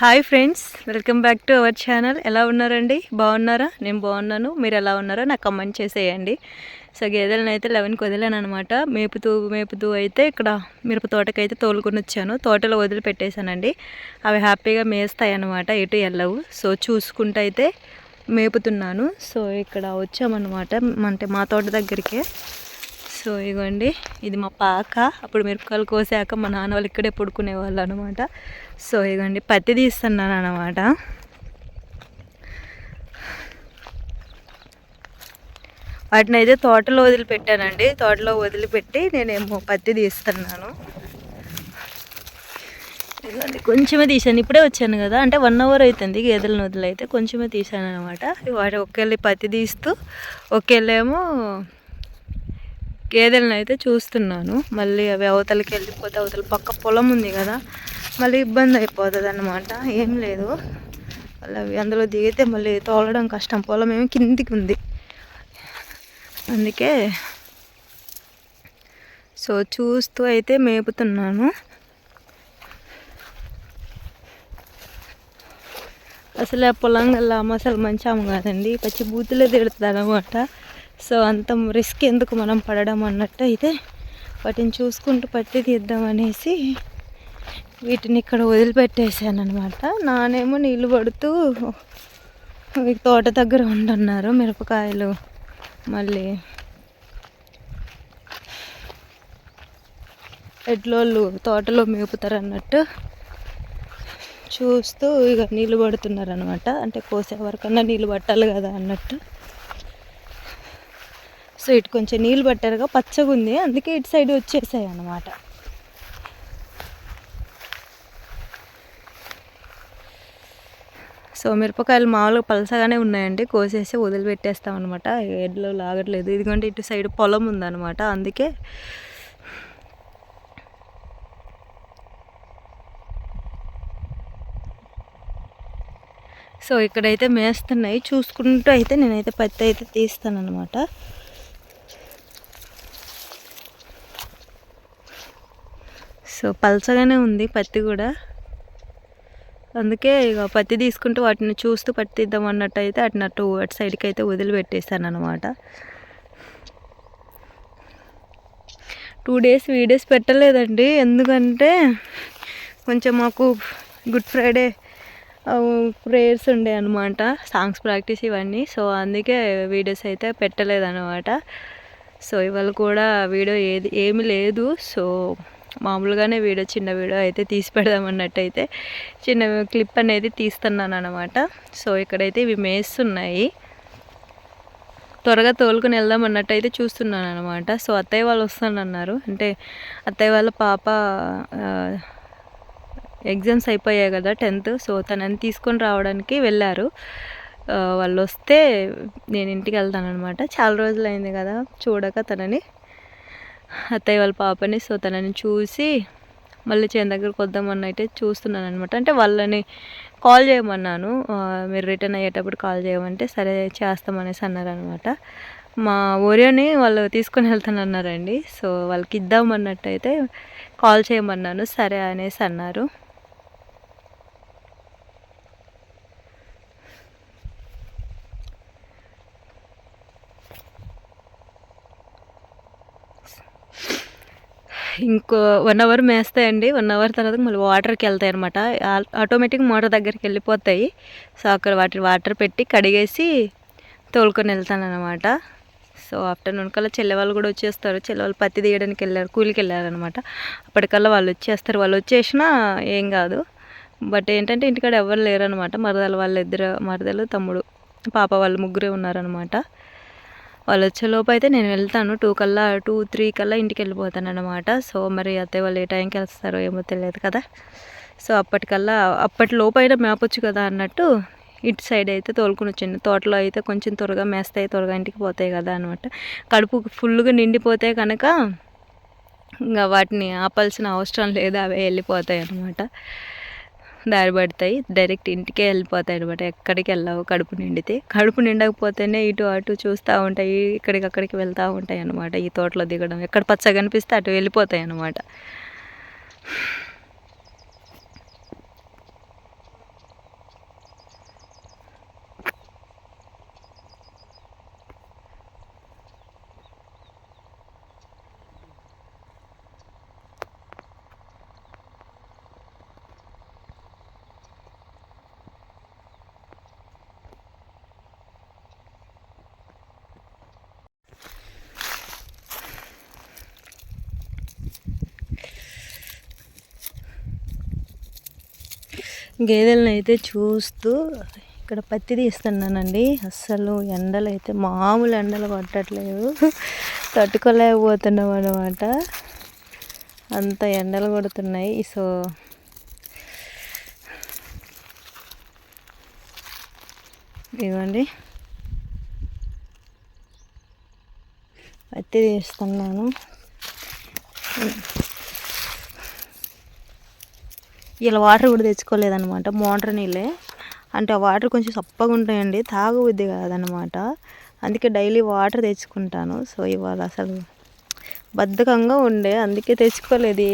Hi friends welcome back to our channel ఎలా ఉన్నారండి బాగున్నారా నేను బాగున్నాను మీరు ఎలా ఉన్నారో నాకు కమెంట్ చేసేయండి సో గేదెలను అయితే లెవెన్కి వదిలాను అనమాట మేపుతూ మేపుతూ అయితే ఇక్కడ మిరప తోటకైతే తోలుకొని వచ్చాను. తోటలో వదిలిపెట్టేశానండి. అవి హ్యాపీగా మేస్తాయి అనమాట ఎటు వెళ్ళవు సో చూసుకుంటూ అయితే మేపుతున్నాను. సో ఇక్కడ వచ్చామన్నమాట అంటే మా తోట దగ్గరికే. సో ఇగోండి ఇది మా పాక. అప్పుడు మిరపకాయలు కోసాక మా నాన్న వాళ్ళు ఇక్కడే పడుకునే వాళ్ళు అనమాట సో ఇగోండి పత్తి తీస్తున్నాను అనమాట వాటిని అయితే తోటలో వదిలిపెట్టానండి. తోటలో వదిలిపెట్టి నేనేమో పత్తి తీస్తున్నాను. ఇదిగోండి కొంచెమే తీసాను ఇప్పుడే వచ్చాను కదా అంటే వన్ అవర్ అవుతుంది గేదెలను అయితే. కొంచెమే తీసాను అనమాట వాటి ఒకేళ్ళి పత్తి తీస్తూ ఒకేళ్ళేమో గేదెలను అయితే చూస్తున్నాను. మళ్ళీ అవి అవతలకి వెళ్ళిపోతే అవతల పక్క పొలం ఉంది కదా మళ్ళీ ఇబ్బంది అయిపోతుంది అనమాట ఏం లేదు. మళ్ళీ అవి అందులో దిగితే మళ్ళీ తోలడం కష్టం. పొలం ఏమి కిందికి ఉంది. అందుకే సో చూస్తూ అయితే మేపుతున్నాను. అసలు ఆ పొలం గల్లా అసలు మంచి అమ్మ కాదండి. పచ్చి బూతులే తిడుతుంది అనమాట సో అంత రిస్క్ ఎందుకు మనం పడడం అన్నట్టు అయితే వాటిని చూసుకుంటూ పట్టి తీద్దామనేసి వీటిని ఇక్కడ వదిలిపెట్టేసాను అనమాట నానేమో నీళ్ళు పడుతూ తోట దగ్గర ఉంటున్నారు మిరపకాయలు మళ్ళీ ఎడ్లోళ్ళు తోటలో మేపుతారు అన్నట్టు చూస్తూ ఇక నీళ్ళు పడుతున్నారు అనమాట అంటే కోసే వరకన్నా నీళ్ళు పట్టాలి కదా అన్నట్టు. సో ఇటు కొంచెం నీళ్ళు పట్టారుగా పచ్చగా ఉంది అందుకే ఇటు సైడ్ వచ్చేసాయి అన్నమాట. సో మిరపకాయలు మామూలుగా పలసగానే ఉన్నాయండి. కోసేసి వదిలిపెట్టేస్తాం అనమాట ఎడ్లో లాగట్లేదు. ఇదిగోండి ఇటు సైడ్ పొలం ఉందన్నమాట. అందుకే సో ఇక్కడైతే మేస్తున్నాయి. చూసుకుంటూ అయితే నేనైతే పత్తి అయితే తీస్తాను అనమాట సో పలచగానే ఉంది పత్తి కూడా. అందుకే ఇక పత్తి తీసుకుంటూ వాటిని చూస్తూ పత్తి ఇద్దాం అన్నట్టు అయితే అటు అటు సైడ్కి అయితే వదిలిపెట్టేశాను అనమాట టూ డేస్ వీడియోస్ పెట్టలేదండి. ఎందుకంటే కొంచెం మాకు గుడ్ ఫ్రైడే ప్రేయర్స్ ఉండే అనమాట సాంగ్స్ ప్రాక్టీస్ ఇవన్నీ. సో అందుకే వీడియోస్ అయితే పెట్టలేదన్నమాట. సో ఇవాళ కూడా వీడియో ఏది ఏమి లేదు. సో మామూలుగానే వీడియో చిన్న వీడియో అయితే తీసి పెడదామన్నట్టయితే చిన్న క్లిప్ అనేది తీస్తున్నాను అనమాట సో ఇక్కడైతే ఇవి మేస్తున్నాయి. త్వరగా తోలుకుని వెళ్దాం అన్నట్టు అయితే చూస్తున్నాను అనమాట సో అత్తయ్య వాళ్ళు వస్తానన్నారు అంటే అత్తయ్య వాళ్ళ పాప ఎగ్జామ్స్ అయిపోయాయి కదా టెన్త్. సో తనని తీసుకొని రావడానికి వెళ్ళారు. వాళ్ళు వస్తే నేను ఇంటికి వెళ్తాను అనమాట చాలా రోజులైంది కదా చూడక తనని. అత్తయ్య వాళ్ళ పాపని సో తనని చూసి మళ్ళీ చేను దగ్గరకు వద్దామని అయితే చూస్తున్నాను అనమాట అంటే వాళ్ళని కాల్ చేయమన్నాను. మీరు రిటర్న్ అయ్యేటప్పుడు కాల్ చేయమంటే సరే చేస్తామనేసి అన్నారనమాట మా ఓరియోని వాళ్ళు తీసుకొని వెళ్తానన్నారండి. సో వాళ్ళకి ఇద్దామన్నట్టు అయితే కాల్ చేయమన్నాను. సరే అనేసి అన్నారు. ఇంకో వన్ అవర్ మేస్తాయండి. వన్ అవర్ తర్వాత మళ్ళీ వాటర్కి వెళ్తాయి అనమాట ఆటోమేటిక్ మోటార్ దగ్గరికి వెళ్ళిపోతాయి. సో అక్కడ వాటి వాటర్ పెట్టి కడిగేసి తోలుకొని వెళ్తాను అనమాట సో ఆఫ్టర్నూన్ కల్లా చెల్లె వాళ్ళు కూడా వచ్చేస్తారు. చెల్లె వాళ్ళు పత్తి తీయడానికి వెళ్ళారు కూలికి వెళ్ళారనమాట అప్పటికల్లా వాళ్ళు వచ్చేస్తారు. వాళ్ళు వచ్చేసినా ఏం కాదు. బట్ ఏంటంటే ఇంటికాడ ఎవరు లేరనమాట మరదలు వాళ్ళ ఇద్దరు మరదలు తమ్ముడు పాప వాళ్ళు ముగ్గురే ఉన్నారనమాట వాళ్ళు వచ్చేలోపు అయితే నేను వెళ్తాను. టూ కల్లా టూ త్రీ కల్లా ఇంటికి వెళ్ళిపోతాను అనమాట సో మరి అత్తయ్య వాళ్ళు ఏ టైంకి వెళ్తారో ఏమో తెలియదు కదా. సో అప్పటికల్లా అప్పటి లోపు అయినా మేపొచ్చు కదా అన్నట్టు ఇటు సైడ్ అయితే తోలుకుని వచ్చింది. తోటలో అయితే కొంచెం త్వరగా మేస్తాయి త్వరగా ఇంటికి పోతాయి కదా అనమాట కడుపు ఫుల్గా నిండిపోతే కనుక ఇంకా వాటిని ఆపాల్సిన అవసరం లేదు అవే వెళ్ళిపోతాయి అనమాట దారి పడతాయి డైరెక్ట్ ఇంటికే వెళ్ళిపోతాయి అనమాట ఎక్కడికి వెళ్ళవు. కడుపు నిండితే. కడుపు నిండకపోతేనే ఇటు అటు చూస్తూ ఉంటాయి. ఇక్కడికి అక్కడికి వెళ్తూ ఉంటాయి అనమాట ఈ తోటలో దిగడం. ఎక్కడ పచ్చ కనిపిస్తే అటు వెళ్ళిపోతాయి అనమాట గేదెలను అయితే చూస్తూ ఇక్కడ పత్తి తీస్తున్నానండి. అస్సలు ఎండలు అయితే మామూలు ఎండలు కొట్టట్లేదు తట్టుకోలేకపోతున్నాం అనమాట అంత ఎండలు కొడుతున్నాయి. సో ఇవ్వండి. పత్తి తీస్తున్నాను. ఇలా వాటర్ కూడా తెచ్చుకోలేదనమాట మోటార్ నీళ్ళే అంటే ఆ వాటర్ కొంచెం సప్పగా ఉంటాయండి. తాగబుద్ది కాదనమాట అందుకే డైలీ వాటర్ తెచ్చుకుంటాను. సో ఇవాళ అసలు బద్ధకంగా ఉండే. అందుకే తెచ్చుకోలేదు.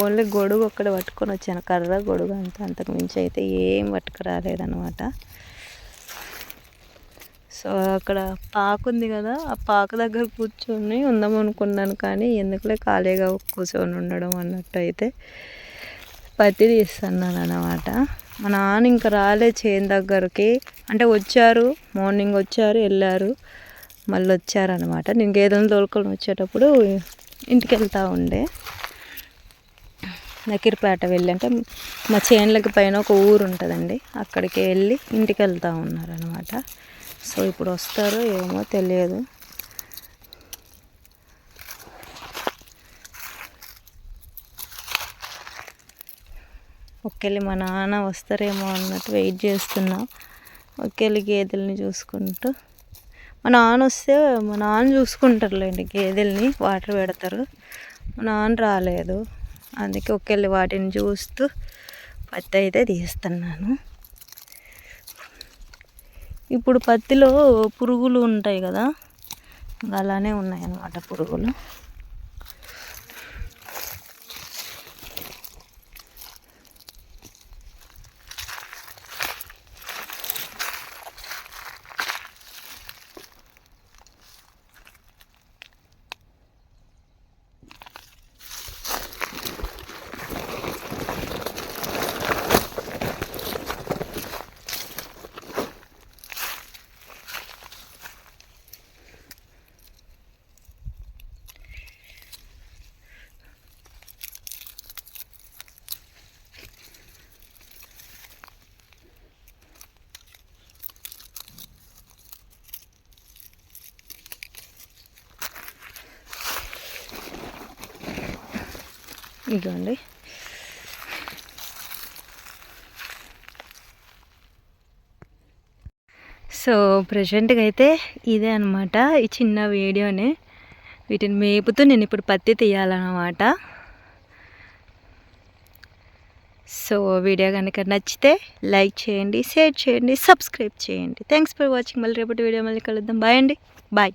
ఓన్లీ గొడుగు ఒక్కడ పట్టుకొని వచ్చాను. కర్ర గొడుగు అంత అంతకు మించి అయితే ఏం పట్టుకురాలేదనమాట సో అక్కడ పాకు ఉంది కదా. ఆ పాక దగ్గర కూర్చొని ఉందాం అనుకున్నాను కానీ ఎందుకులే ఖాళీగా కూర్చొని ఉండడం అన్నట్టు అయితే పత్తి తీస్తున్నాను అనమాట మా నాన్న ఇంకా రాలే చేను దగ్గరికి. అంటే వచ్చారు మార్నింగ్ వచ్చారు వెళ్ళారు. మళ్ళీ వచ్చారనమాట నేను గేదెలను తోలుకొని వచ్చేటప్పుడు ఇంటికి వెళ్తూ ఉండే. నకిరిపేట వెళ్ళి అంటే మా చేనులకి పైన ఒక ఊరు ఉంటుందండి. అక్కడికి వెళ్ళి ఇంటికి వెళ్తూ ఉన్నారనమాట సో ఇప్పుడు వస్తారో ఏమో తెలియదు. ఒకెళ్ళి మా నాన్న వస్తారేమో అన్నట్టు వెయిట్ చేస్తున్నా. ఒకేళ్ళు గేదెల్ని చూసుకుంటూ. మా నాన్న వస్తే మా నాన్న చూసుకుంటారులేండి గేదెల్ని వాటర్ పెడతారు. మా నాన్న రాలేదు. అందుకే ఒకేళ్ళు వాటిని చూస్తూ పత్తి అయితే తీస్తున్నాను. ఇప్పుడు పత్తిలో పురుగులు ఉంటాయి కదా అలానే ఉన్నాయి అన్నమాట పురుగులు. ఇదిగోండి. సో ప్రజెంట్గా అయితే ఇదే అనమాట ఈ చిన్న వీడియోనే. వీటిని మేపుతూ నేను ఇప్పుడు పత్తి తీయాలన్నమాట. సో వీడియో కనుక నచ్చితే లైక్ చేయండి షేర్ చేయండి సబ్స్క్రైబ్ చేయండి. Thanks for watching. మళ్ళీ రేపటి వీడియో మళ్ళీ కలుద్దాం. బాయ్ అండి. Bye.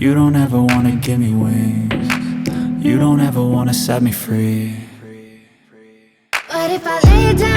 You don't ever wanna give me wings. You don't ever wanna set me free. But if I lay down